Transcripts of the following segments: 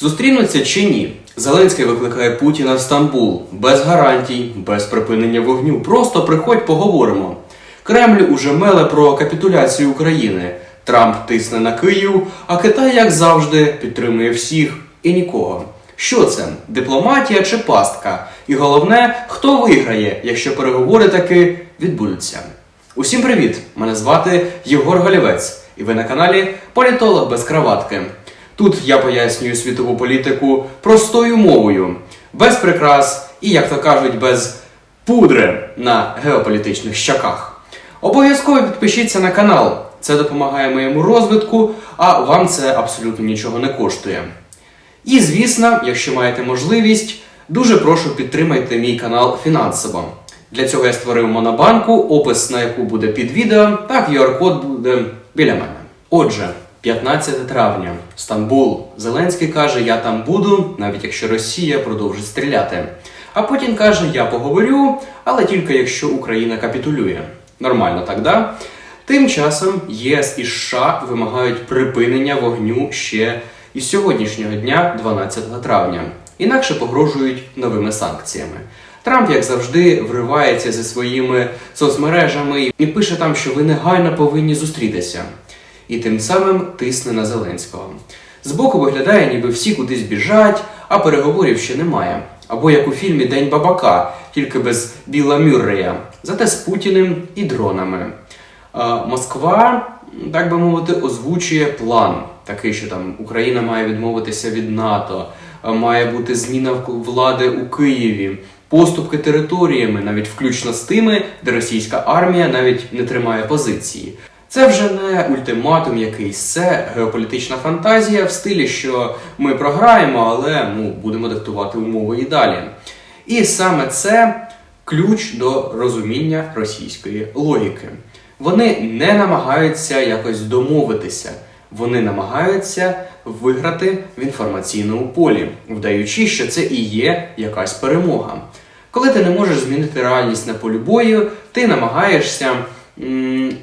Зустрінуться чи ні? Зеленський викликає Путіна в Стамбул без гарантій, без припинення вогню. Просто приходь, поговоримо. Кремль уже меле про капітуляцію України. Трамп тисне на Київ, а Китай, як завжди, підтримує всіх і нікого. Що це? Дипломатія чи пастка? І головне, хто виграє, якщо переговори таки відбудуться? Усім привіт! Мене звати Єгор Голівець, і ви на каналі Політолог без краватки. Тут я пояснюю світову політику простою мовою, без прикрас і, як то кажуть, без пудри на геополітичних щаках. Обов'язково підпишіться на канал. Це допомагає моєму розвитку, а вам це абсолютно нічого не коштує. І звісно, якщо маєте можливість, дуже прошу підтримайте мій канал фінансово. Для цього я створив монобанку, опис на яку буде під відео, та QR-код буде біля мене. Отже, 15 травня, Стамбул. Зеленський каже, я там буду, навіть якщо Росія продовжить стріляти. А Путін каже, я поговорю, але тільки якщо Україна капітулює. Нормально так, да? Тим часом ЄС і США вимагають припинення вогню ще із сьогоднішнього дня, 12 травня. Інакше погрожують новими санкціями. Трамп, як завжди, вривається зі своїми соцмережами і пише там, що ви негайно повинні зустрітися. І тим самим тисне на Зеленського. Збоку виглядає, ніби всі кудись біжать, а переговорів ще немає. Або як у фільмі День бабака, тільки без Біла Мюррея, зате з Путіним і дронами. Москва, так би мовити, озвучує план, такий, що там Україна має відмовитися від НАТО, має бути зміна влади у Києві, поступки територіями, навіть включно з тими, де російська армія навіть не тримає позиції. Це вже не ультиматум якийсь, це геополітична фантазія в стилі, що ми програємо, але ну, будемо диктувати умови і далі. І саме це ключ до розуміння російської логіки. Вони не намагаються якось домовитися, вони намагаються виграти в інформаційному полі, вдаючи, що це і є якась перемога. Коли ти не можеш змінити реальність на полі бою, ти намагаєшся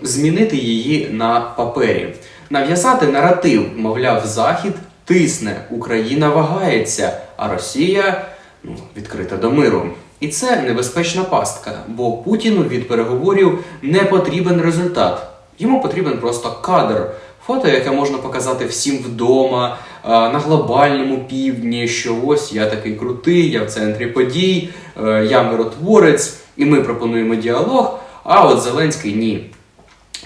змінити її на папері, нав'язати наратив, мовляв, Захід тисне, Україна вагається, а Росія ну, відкрита до миру. І це небезпечна пастка, бо Путіну від переговорів не потрібен результат. Йому потрібен просто кадр, фото, яке можна показати всім вдома, на глобальному півдні, що ось я такий крутий, я в центрі подій, е, я миротворець, і ми пропонуємо діалог. А от Зеленський ні.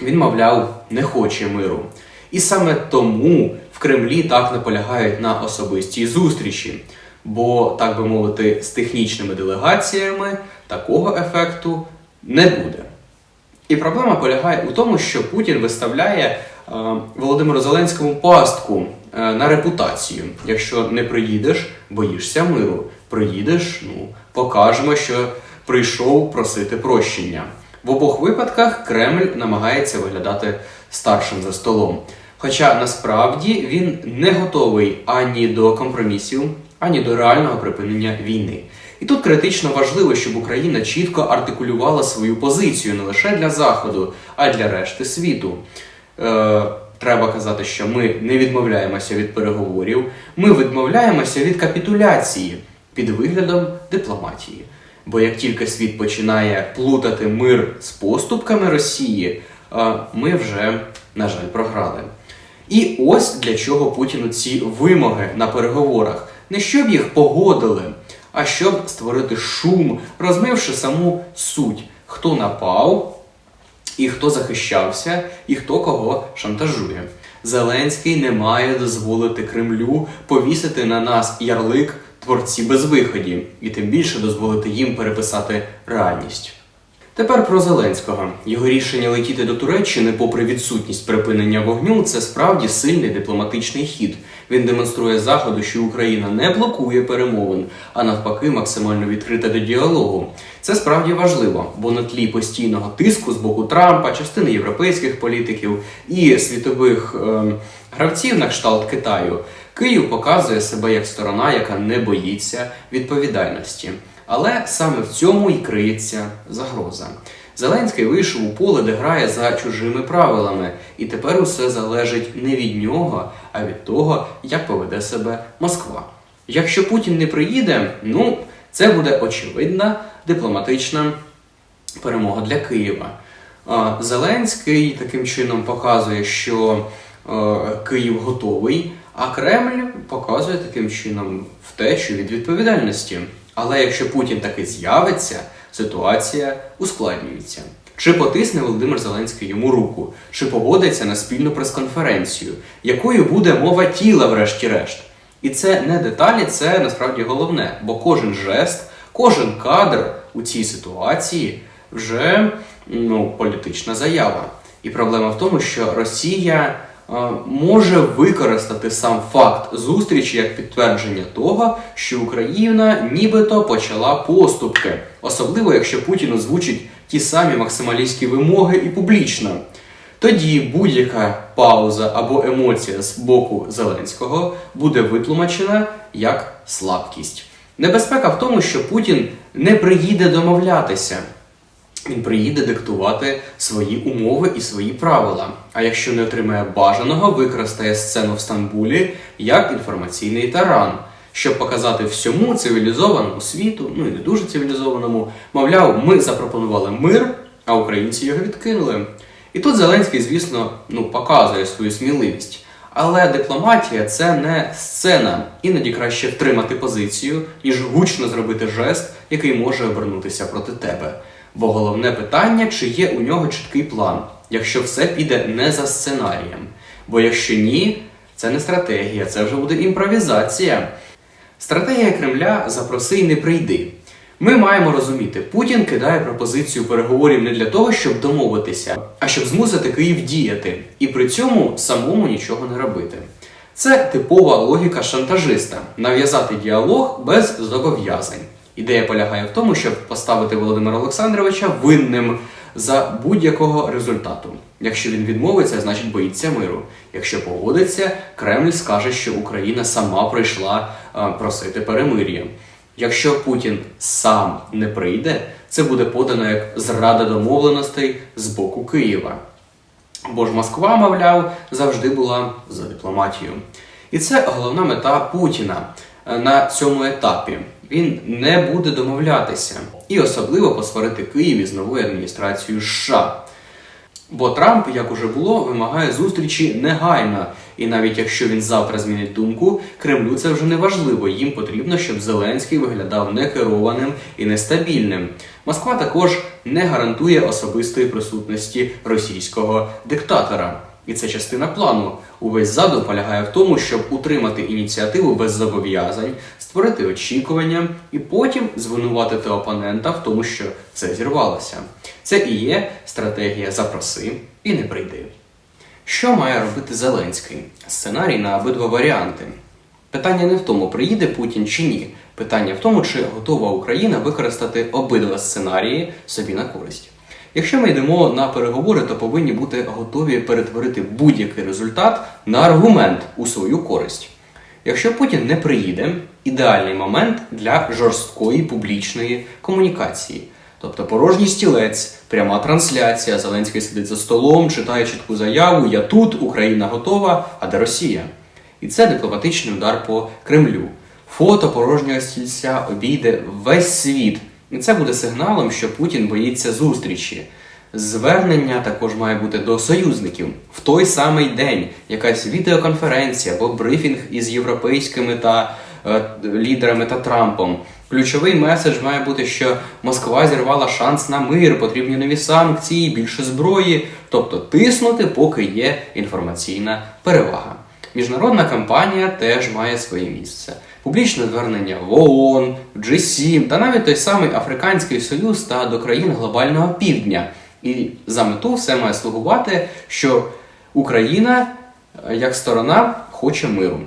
Він, мовляв, не хоче миру. І саме тому в Кремлі так наполягають на особистій зустрічі. Бо, так би мовити, з технічними делегаціями такого ефекту не буде. І проблема полягає у тому, що Путін виставляє е, Володимиру Зеленському пастку е, на репутацію. Якщо не приїдеш, боїшся миру. Приїдеш, ну покажемо, що прийшов просити прощення. В обох випадках Кремль намагається виглядати старшим за столом. Хоча насправді він не готовий ані до компромісів, ані до реального припинення війни. І тут критично важливо, щоб Україна чітко артикулювала свою позицію не лише для Заходу, а й для решти світу. Е, треба казати, що ми не відмовляємося від переговорів, ми відмовляємося від капітуляції під виглядом дипломатії. Бо як тільки світ починає плутати мир з поступками Росії, е, ми вже, на жаль, програли. І ось для чого Путіну ці вимоги на переговорах. Не щоб їх погодили, а щоб створити шум, розмивши саму суть, хто напав, і хто захищався, і хто кого шантажує. Зеленський не має дозволити Кремлю повісити на нас ярлик творці безвиході, і тим більше дозволити їм переписати реальність. Тепер про Зеленського. Його рішення летіти до Туреччини, попри відсутність припинення вогню, це справді сильний дипломатичний хід. Він демонструє заходу, що Україна не блокує перемовин, а навпаки, максимально відкрита до діалогу. Це справді важливо, бо на тлі постійного тиску з боку Трампа, частини європейських політиків і світових ем, гравців на кшталт Китаю, Київ показує себе як сторона, яка не боїться відповідальності. Але саме в цьому і криється загроза. Зеленський вийшов у поле, де грає за чужими правилами, і тепер усе залежить не від нього, а від того, як поведе себе Москва. Якщо Путін не приїде, ну це буде очевидна дипломатична перемога для Києва. Зеленський таким чином показує, що е, Київ готовий, а Кремль показує таким чином втечу від відповідальності. Але якщо Путін таки з'явиться, ситуація ускладнюється. Чи потисне Володимир Зеленський йому руку, чи погодиться на спільну прес-конференцію, якою буде мова тіла, врешті-решт. І це не деталі, це насправді головне, бо кожен жест, кожен кадр у цій ситуації вже ну, політична заява. І проблема в тому, що Росія може використати сам факт зустрічі як підтвердження того, що Україна нібито почала поступки, особливо якщо Путін озвучить ті самі максималістські вимоги і публічно. Тоді будь-яка пауза або емоція з боку Зеленського буде витлумачена як слабкість. Небезпека в тому, що Путін не приїде домовлятися. Він приїде диктувати свої умови і свої правила. А якщо не отримає бажаного, використає сцену в Стамбулі як інформаційний таран, щоб показати всьому цивілізованому світу, ну і не дуже цивілізованому, мовляв, ми запропонували мир, а українці його відкинули. І тут Зеленський, звісно, ну, показує свою сміливість. Але дипломатія це не сцена. Іноді краще втримати позицію, ніж гучно зробити жест, який може обернутися проти тебе. Бо головне питання, чи є у нього чіткий план, якщо все піде не за сценарієм. Бо якщо ні, це не стратегія, це вже буде імпровізація. Стратегія Кремля запроси й не прийди. Ми маємо розуміти, Путін кидає пропозицію переговорів не для того, щоб домовитися, а щоб змусити Київ діяти і при цьому самому нічого не робити. Це типова логіка шантажиста нав'язати діалог без зобов'язань. Ідея полягає в тому, щоб поставити Володимира Олександровича винним за будь-якого результату. Якщо він відмовиться, значить боїться миру. Якщо погодиться, Кремль скаже, що Україна сама прийшла просити перемир'я. Якщо Путін сам не прийде, це буде подано як зрада домовленостей з боку Києва. Бо ж Москва, мовляв, завжди була за дипломатію. І це головна мета Путіна е, на цьому етапі. Він не буде домовлятися і особливо посварити Київ із новою адміністрацією США. Бо Трамп, як уже було, вимагає зустрічі негайно. І навіть якщо він завтра змінить думку, Кремлю це вже не важливо. Їм потрібно, щоб Зеленський виглядав некерованим і нестабільним. Москва також не гарантує особистої присутності російського диктатора. І це частина плану. Увесь задум полягає в тому, щоб утримати ініціативу без зобов'язань, створити очікування і потім звинуватити опонента в тому, що це зірвалося. Це і є стратегія запроси і не прийди. Що має робити Зеленський? Сценарій на обидва варіанти. Питання не в тому, приїде Путін чи ні. Питання в тому, чи готова Україна використати обидва сценарії собі на користь. Якщо ми йдемо на переговори, то повинні бути готові перетворити будь-який результат на аргумент у свою користь. Якщо Путін не приїде, ідеальний момент для жорсткої публічної комунікації. Тобто порожній стілець, пряма трансляція, Зеленський сидить за столом, читає чітку заяву Я тут, Україна готова, а де Росія? І це дипломатичний удар по Кремлю. Фото порожнього стільця обійде весь світ. І це буде сигналом, що Путін боїться зустрічі. Звернення також має бути до союзників в той самий день. Якась відеоконференція або брифінг із європейськими та лідерами та Трампом. Ключовий меседж має бути, що Москва зірвала шанс на мир, потрібні нові санкції, більше зброї, тобто тиснути, поки є інформаційна перевага. Міжнародна кампанія теж має своє місце. Публічне звернення в ООН, в G7 та навіть той самий Африканський Союз та до країн глобального півдня. І за мету все має слугувати, що Україна е, як сторона хоче миру.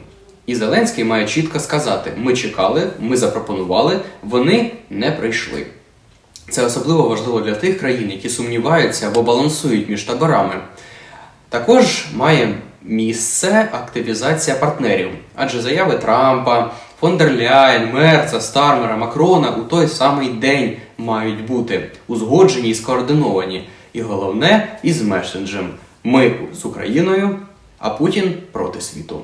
І Зеленський має чітко сказати: ми чекали, ми запропонували, вони не прийшли. Це особливо важливо для тих країн, які сумніваються або балансують між таборами. Також має місце активізація партнерів, адже заяви Трампа, фон дер Ляєн, Мерца, Стармера, Макрона у той самий день мають бути узгоджені і скоординовані. І головне, із месенджем. Ми з Україною, а Путін проти світу.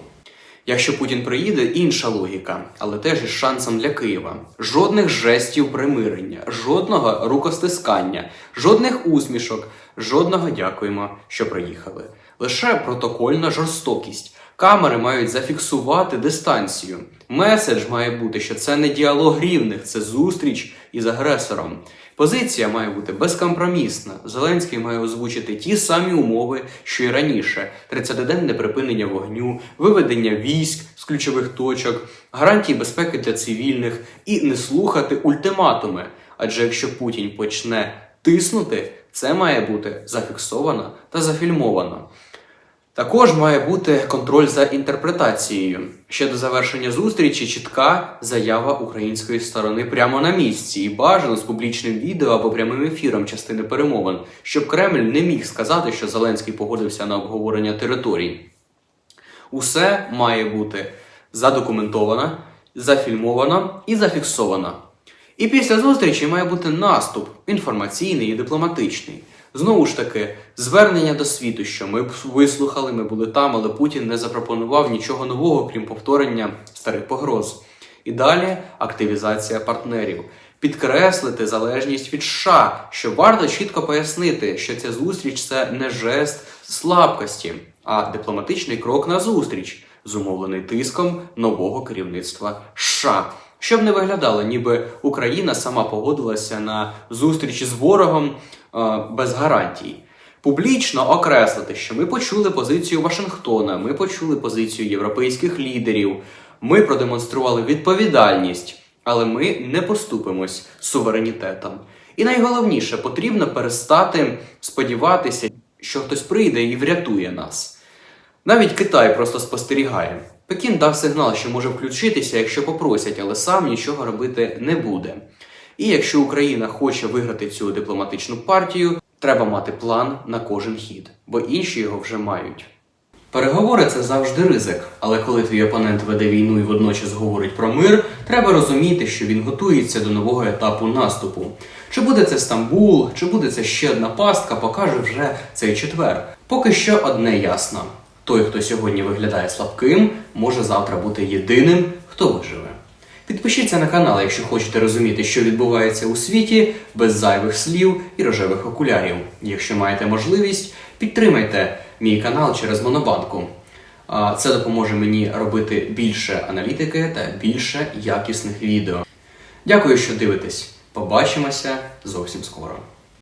Якщо Путін приїде, інша логіка, але теж із шансом для Києва. Жодних жестів примирення, жодного рукостискання, жодних усмішок, жодного дякуємо, що приїхали. Лише протокольна жорстокість. Камери мають зафіксувати дистанцію. Меседж має бути, що це не діалог рівних, це зустріч із агресором. Позиція має бути безкомпромісна. Зеленський має озвучити ті самі умови, що й раніше: 30-денне припинення вогню, виведення військ з ключових точок, гарантії безпеки для цивільних і не слухати ультиматуми. Адже якщо Путін почне тиснути, це має бути зафіксовано та зафільмовано. Також має бути контроль за інтерпретацією. Ще до завершення зустрічі чітка заява української сторони прямо на місці і бажано з публічним відео або прямим ефіром частини перемовин, щоб Кремль не міг сказати, що Зеленський погодився на обговорення територій. Усе має бути задокументовано, зафільмовано і зафіксовано. І після зустрічі має бути наступ інформаційний і дипломатичний. Знову ж таки, звернення до світу, що ми вислухали, ми були там, але Путін не запропонував нічого нового, крім повторення старих погроз. І далі активізація партнерів. Підкреслити залежність від США, що варто чітко пояснити, що ця зустріч це не жест слабкості, а дипломатичний крок на зустріч, зумовлений тиском нового керівництва США. Щоб не виглядало, ніби Україна сама погодилася на зустрічі з ворогом е, без гарантій. Публічно окреслити, що ми почули позицію Вашингтона, ми почули позицію європейських лідерів, ми продемонстрували відповідальність, але ми не поступимось суверенітетом. І найголовніше, потрібно перестати сподіватися, що хтось прийде і врятує нас. Навіть Китай просто спостерігає. Пекін дав сигнал, що може включитися, якщо попросять, але сам нічого робити не буде. І якщо Україна хоче виграти цю дипломатичну партію, треба мати план на кожен хід, бо інші його вже мають. Переговори це завжди ризик, але коли твій опонент веде війну і водночас говорить про мир, треба розуміти, що він готується до нового етапу наступу. Чи буде це Стамбул, чи буде це ще одна пастка, покаже вже цей четвер. Поки що одне ясно: той, хто сьогодні виглядає слабким, може завтра бути єдиним, хто виживе. Підпишіться на канал, якщо хочете розуміти, що відбувається у світі без зайвих слів і рожевих окулярів. Якщо маєте можливість, підтримайте мій канал через Монобанку. Це допоможе мені робити більше аналітики та більше якісних відео. Дякую, що дивитесь. Побачимося зовсім скоро.